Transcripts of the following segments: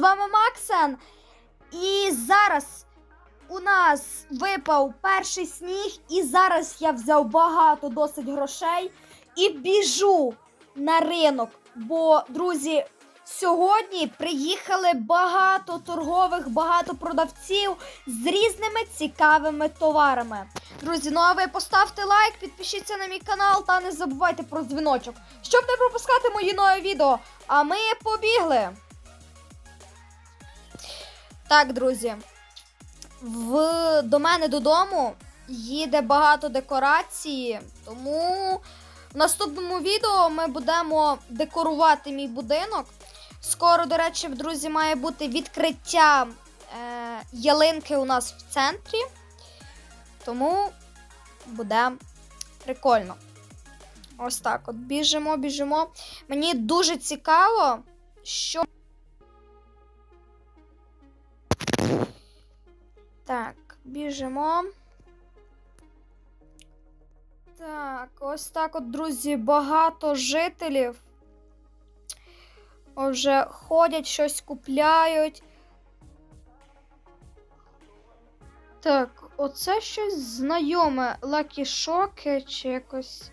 вами Максен. І зараз у нас випав перший сніг, і зараз я взяв багато досить грошей і біжу на ринок. Бо, друзі, сьогодні приїхали багато торгових, багато продавців з різними цікавими товарами. Друзі, ну а ви поставте лайк, підпишіться на мій канал та не забувайте про дзвіночок, щоб не пропускати мої нові відео. А ми побігли. Так, друзі. В... До мене додому їде багато декорації, тому в наступному відео ми будемо декорувати мій будинок. Скоро, до речі, друзі, має бути відкриття е, ялинки у нас в центрі. Тому буде прикольно. Ось так от біжимо, біжимо. Мені дуже цікаво, що. Так, біжимо. Так, ось так от, друзі, багато жителів. Вже ходять, щось купляють. Так, оце щось знайоме. Лакі шоки чи якось.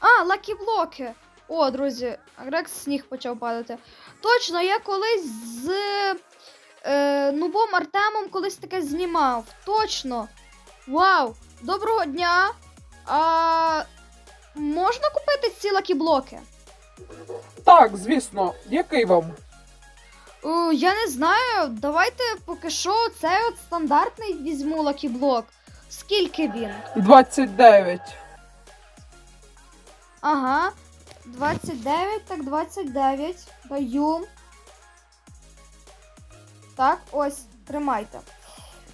А, лакі блоки. О, друзі, Рекс сніг почав падати. Точно, я колись з е, Нубом Артемом колись таке знімав. Точно. Вау! Доброго дня! А можна купити ці лакі блоки? Так, звісно, який вам? О, я не знаю. Давайте поки що цей от стандартний візьму лакіблок. Скільки він? 29. Ага. 29, так 29. Даю. Так, ось, тримайте.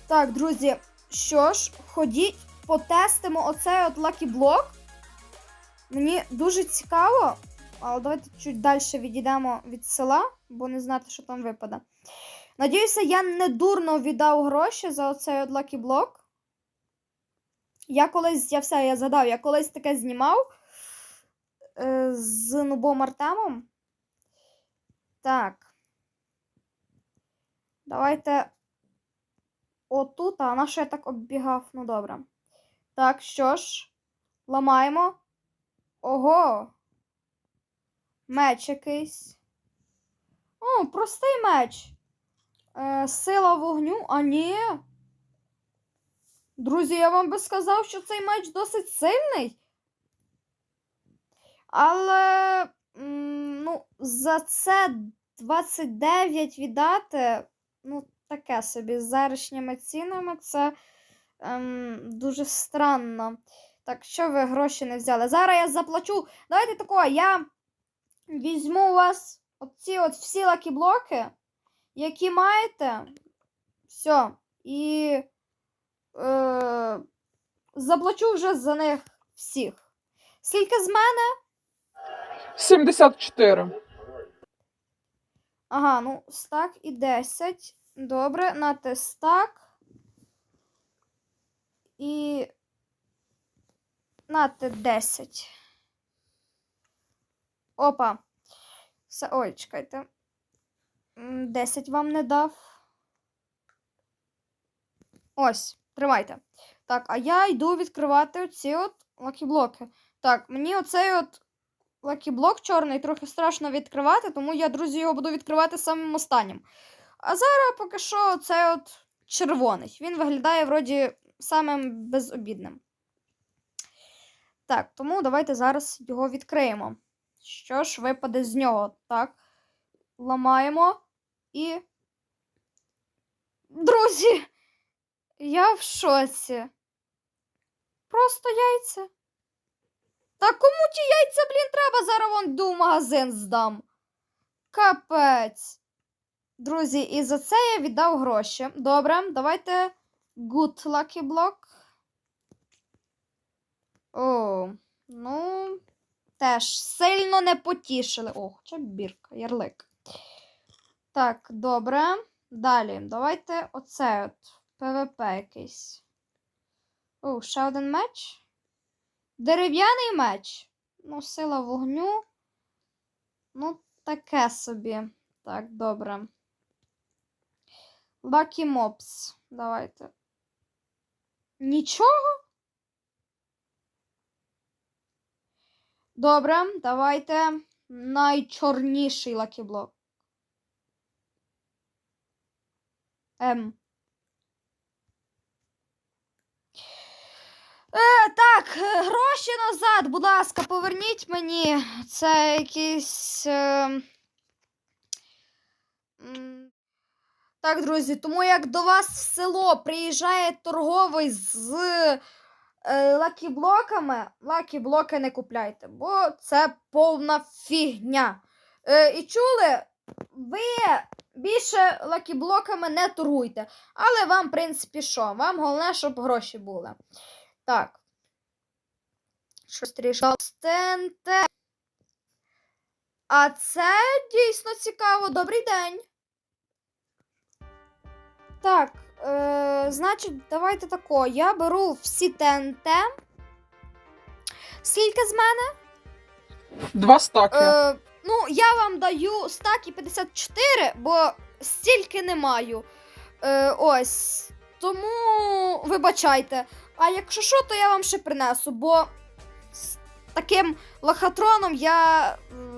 Так, друзі, що ж, ходіть, потестимо оцей от лакіблок. Мені дуже цікаво. Але давайте чуть далі відійдемо від села, бо не знати, що там випаде. Надіюся, я не дурно віддав гроші за оцей от лакіблок. Я колись, я все, я згадав, я колись таке знімав е, з Нубом Артемом. Так. Давайте отут, а на що я так оббігав? Ну добре. Так, що ж, ламаємо. Ого! Меч якийсь. О, простий меч. Е, сила вогню, а ні. Друзі, я вам би сказав, що цей меч досить сильний. Але ну, за це 29 віддати, ну, таке собі, з зарішніми цінами, це ем, дуже странно. Так, що ви гроші не взяли? Зараз я заплачу. Давайте такого, я візьму у вас оці от всі лакі-блоки, які маєте. Все. І е, заплачу вже за них всіх. Скільки з мене? 74. Ага, ну, стак і 10. Добре, нате стак. І. Нате 10. Опа. Все, ой, чекайте. 10 вам не дав. Ось, тримайте. Так, а я йду відкривати оці от лакіблоки. Так, мені оцей от лакіблок чорний трохи страшно відкривати, тому я, друзі, його буду відкривати самим останнім. А зараз поки що цей от червоний. Він виглядає вроді самим безобідним. Так, тому давайте зараз його відкриємо. Що ж випаде з нього? Так. Ламаємо і. Друзі! Я в шоці. Просто яйця. Та кому ті яйця, блін, треба? Зараз вон в магазин здам. Капець. Друзі, і за це я віддав гроші. Добре, давайте good lucky block. О, ну, теж сильно не потішили. О, хоча бірка, ярлик. Так, добре. Далі. Давайте оце от. ПВП якийсь. О, ще один меч. Дерев'яний меч. Ну, сила вогню. Ну, таке собі. Так, добре. Lucky Mobs. Давайте. Нічого? Добре, давайте найчорніший лакіблок. М. Е, так, е, гроші назад, будь ласка, поверніть мені. Це якийсь. Е... Так, друзі, тому як до вас в село приїжджає торговий з е, лакіблоками, лакіблоки не купляйте, бо це повна фігня. Е, і чули, ви більше лакіблоками не торгуйте. Але вам, в принципі, що? Вам головне, щоб гроші були. Так. Щось трішки. ТНТ. А це дійсно цікаво. Добрий день. Так, е, значить, давайте тако. Я беру всі ТНТ. Скільки з мене? Два стаки. Е, ну, я вам даю стак і 54, бо стільки не маю. Е, ось. Тому вибачайте. А якщо що, то я вам ще принесу, бо таким лохотроном я е,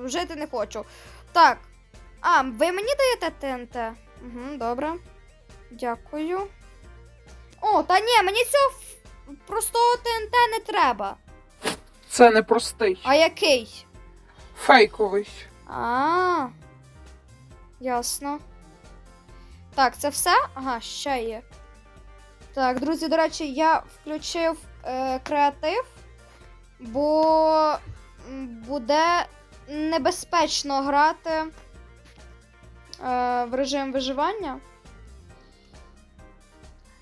жити не хочу. Так. А, ви мені даєте ТНТ? Угу, добре. Дякую. О, та ні, мені цього ф- простого ТНТ не треба. Це не простий. А який? Фейковий. А. Ясно. Так, це все? Ага, ще є. Так, друзі, до речі, я включив е, креатив, бо буде небезпечно грати е, в режим виживання.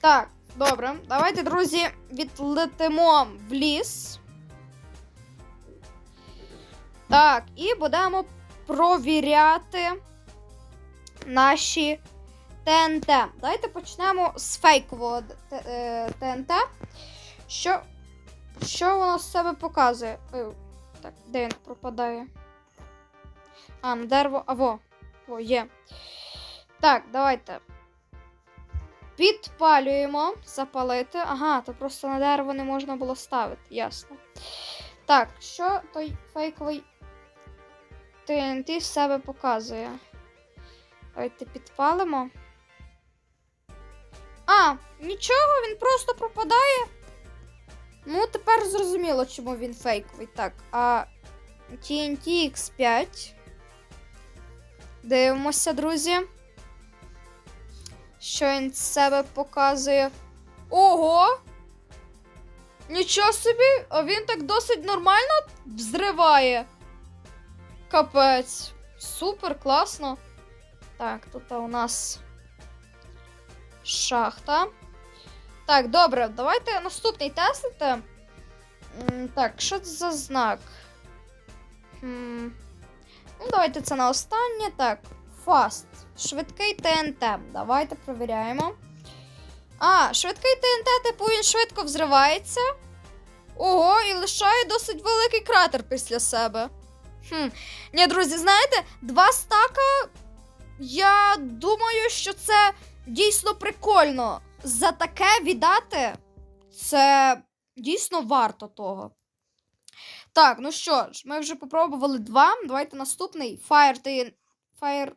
Так, добре. Давайте, друзі, відлетимо в ліс. Так, і будемо провіряти наші ТНТ. Давайте почнемо з фейкового е, ТНТ. Що, що воно з себе показує? Ой, так, де він пропадає? А, на дерево. А, во. Во, є. Так, давайте. Підпалюємо, запалити. Ага, то просто на дерево не можна було ставити, ясно. Так, що той фейковий TNT з себе показує. Давайте підпалимо. А, нічого, він просто пропадає. Ну, тепер зрозуміло, чому він фейковий. Так, а TNT X5. Дивимося, друзі. Що він з себе показує. Ого! Нічого собі, а він так досить нормально взриває. Капець. Супер, класно. Так, тут у нас шахта. Так, добре, давайте наступний тестити. Так, що це за знак? Ну, давайте це на останнє. Так, fast. Швидкий ТНТ. Давайте провіряємо. А, швидкий ТНТ, типу, він швидко взривається. Ого, і лишає досить великий кратер після себе. Хм. Ні, друзі, знаєте, два стака. Я думаю, що це дійсно прикольно. За таке віддати це дійсно варто того. Так, ну що ж, ми вже попробували два. Давайте наступний Fire TNT. Fire...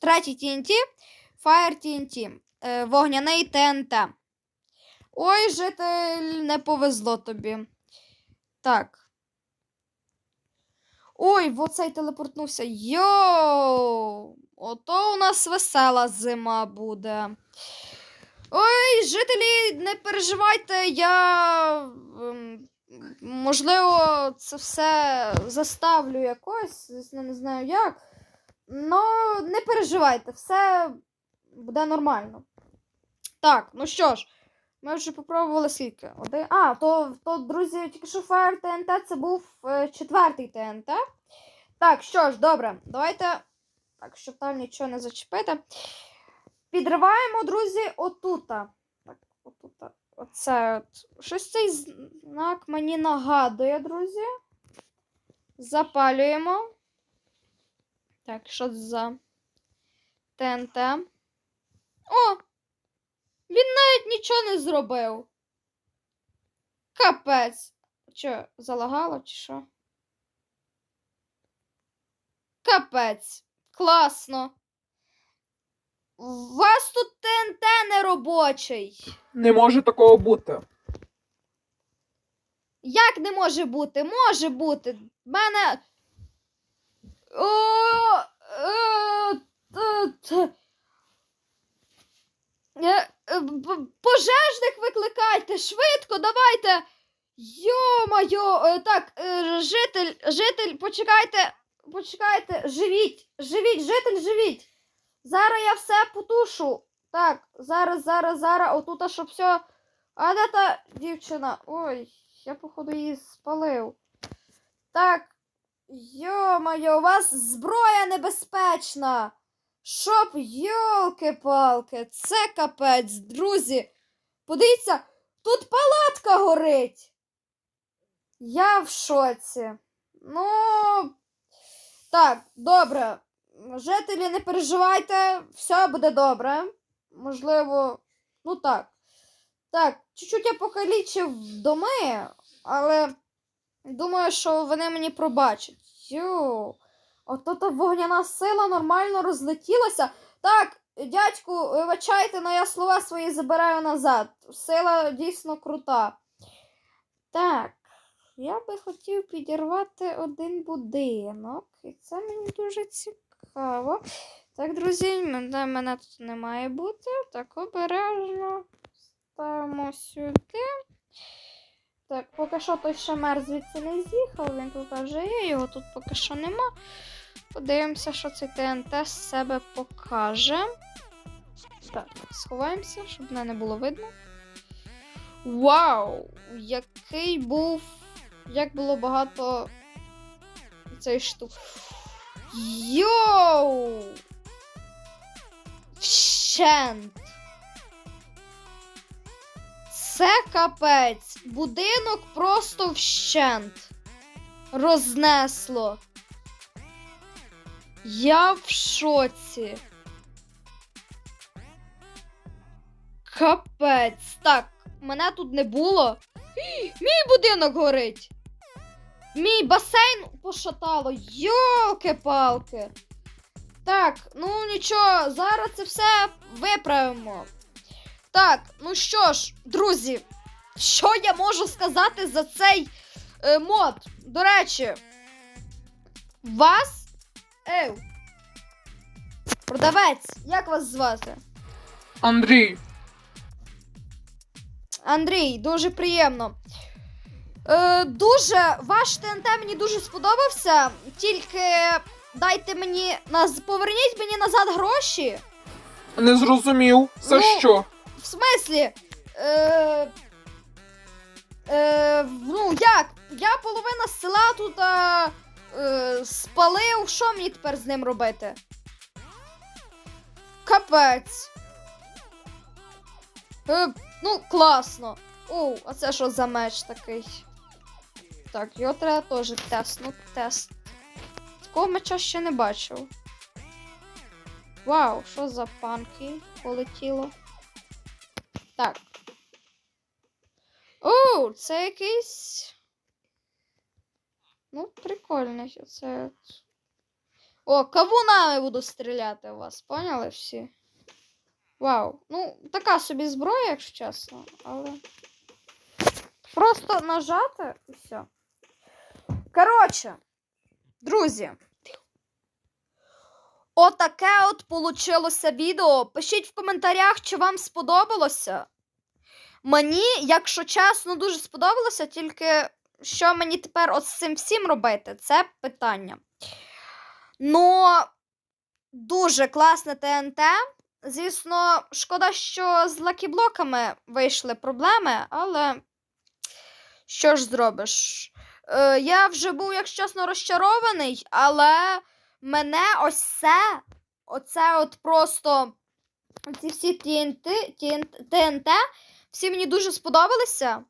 Третій TNT. Fire TNT. Е, вогняний ТНТ. Ой, житель, не повезло тобі. Так. Ой, оцей телепортнувся. Йоу! Ото у нас весела зима буде. Ой, жителі, не переживайте, я. ем, Можливо, це все заставлю якось, не знаю як. Ну, не переживайте, все буде нормально. Так, ну що ж, ми вже попробували скільки? Один. А, то, то друзі, тільки що Fire TNT це був е, четвертий ТНТ. Так, що ж, добре, давайте. Так, щоб там нічого не зачепити. Підриваємо, друзі, отута. Так, отута. Оце от. Щось цей знак мені нагадує, друзі. Запалюємо. Так, що за ТНТ? О! Він навіть нічого не зробив. Капець. Що, залагало чи що? Капець. Класно. У вас тут ТНТ не робочий. Не може такого бути. Як не може бути? Може бути. В мене. О, е, т- т- Е, е, б- Пожежних викликайте, швидко, давайте. Йо-майо, е, так, е, житель, житель, почекайте, почекайте, живіть, живіть, житель, живіть. Зараз я все потушу. Так, зараз, зараз, зараз, отут, щоб все. А де та дівчина? Ой, я, походу, її спалив. Так. Йо-моє, у вас зброя небезпечна. Щоб, йолки-палки, це капець, друзі. Подивіться, тут палатка горить. Я в шоці. Ну. Так, добре. Жителі, не переживайте, все буде добре. Можливо, ну так. Так, чуть-чуть я покалічив доми, але думаю, що вони мені пробачать. Йоу. Ото та вогняна сила нормально розлетілася. Так, дядьку, вибачайте, але я слова свої забираю назад. Сила дійсно крута. Так, я би хотів підірвати один будинок. І це мені дуже цікаво. Так, друзі, мене, тут не має бути. Так, обережно. Ставимо сюди. Так, поки що той шамер звідси не з'їхав, він тут вже є, його тут поки що нема. Подивимося, що цей ТНТ з себе покаже. Так, сховаємося, щоб мене не було видно. Вау! Який був. Як було багато цієї штук. Йоу! Вщент! Це капець. Будинок просто вщент. Рознесло. Я в шоці. Капець. Так, мене тут не було. Мій будинок горить. Мій басейн пошатало. Йолки-палки. Так, ну нічого, зараз це все виправимо. Так, ну що ж, друзі, що я можу сказати за цей е, мод? До речі, вас. Ей. Продавець, як вас звати? Андрій, Андрій, дуже приємно. Е, дуже ваш ТНТ мені дуже сподобався. Тільки дайте мені наз... поверніть мені назад гроші. не зрозумів. Це Ну, що? В смислі? Е, е, ну як? Я половина села тут а, е, спалив. Що мені тепер з ним робити? Капець. Е, ну, класно. О, а це що за меч такий? Так, його треба теж теснути. Тест. Такого меча ще не бачив. Вау, що за панки полетіло? Так. О, це якийсь. Ну, прикольний. От. О, кавунами буду стріляти у вас, поняли всі? Вау. Ну, така собі зброя, якщо чесно, але. Просто нажати і все. Коротше, друзі. Отаке от получилося відео. Пишіть в коментарях, чи вам сподобалося. Мені, якщо чесно, дуже сподобалося, тільки що мені тепер от з цим всім робити, це питання. Ну, дуже класне ТНТ. Звісно, шкода, що з лакіблоками вийшли проблеми, але що ж зробиш? Е, я вже був, якщо чесно, розчарований, але мене ось це, оце от просто ці всі TNT, TNT, всі мені дуже сподобалися.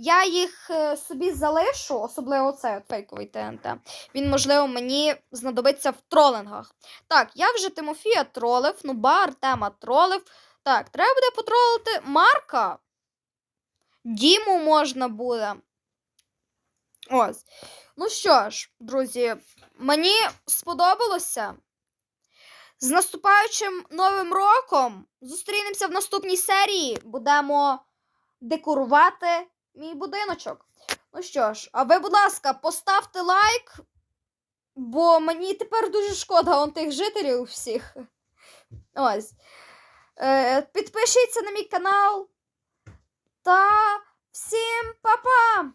Я їх е, собі залишу, особливо цей от фейковий ТНТ. Він, можливо, мені знадобиться в тролингах. Так, я вже Тимофія тролив, Нуба Артема тролив. Так, треба буде потролити Марка. Діму можна буде. Ось. Ну що ж, друзі, мені сподобалося. З наступаючим новим роком зустрінемося в наступній серії. Будемо декорувати мій будиночок. Ну що ж, а ви, будь ласка, поставте лайк, бо мені тепер дуже шкода он тих жителів всіх. Ось. Е, підпишіться на мій канал. Та всім па-па!